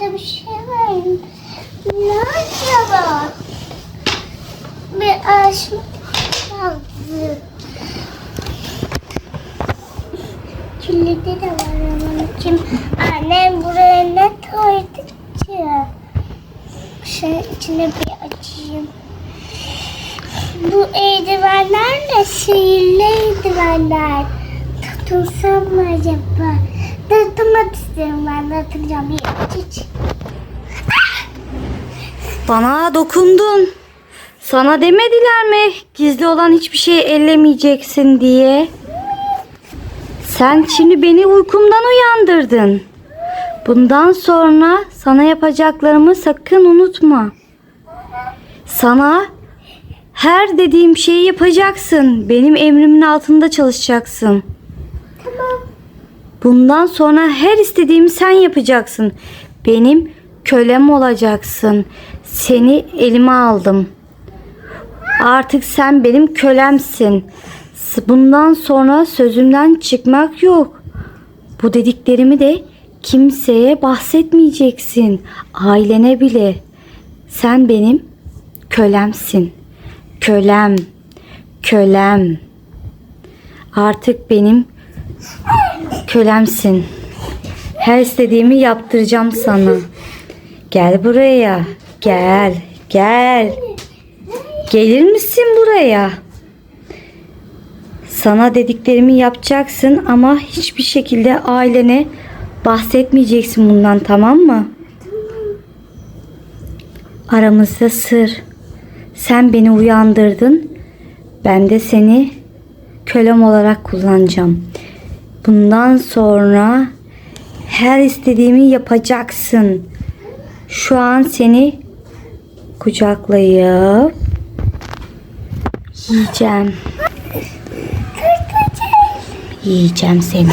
burada bir şey var. Ne acaba? Bir açmak lazım. Kilidi de var ama kim? Annem buraya ne koydu ki? Şey içine bir açayım. Bu eldivenler de sihirli eldivenler. Tutunsam mı acaba? Tutmak istiyorum ben de. Bir, üç. Bana dokundun. Sana demediler mi gizli olan hiçbir şey ellemeyeceksin diye? Sen şimdi beni uykumdan uyandırdın. Bundan sonra sana yapacaklarımı sakın unutma. Sana her dediğim şeyi yapacaksın. Benim emrimin altında çalışacaksın. Tamam. Bundan sonra her istediğimi sen yapacaksın. Benim kölem olacaksın. Seni elime aldım. Artık sen benim kölemsin. Bundan sonra sözümden çıkmak yok. Bu dediklerimi de kimseye bahsetmeyeceksin. Ailene bile. Sen benim kölemsin. Kölem. Kölem. Artık benim kölemsin. Her istediğimi yaptıracağım sana. Gel buraya. Gel. Gel. Gelir misin buraya? Sana dediklerimi yapacaksın ama hiçbir şekilde ailene bahsetmeyeceksin bundan tamam mı? Aramızda sır. Sen beni uyandırdın. Ben de seni kölem olarak kullanacağım. Bundan sonra her istediğimi yapacaksın. Şu an seni kucaklayıp yiyeceğim. Yiyeceğim seni.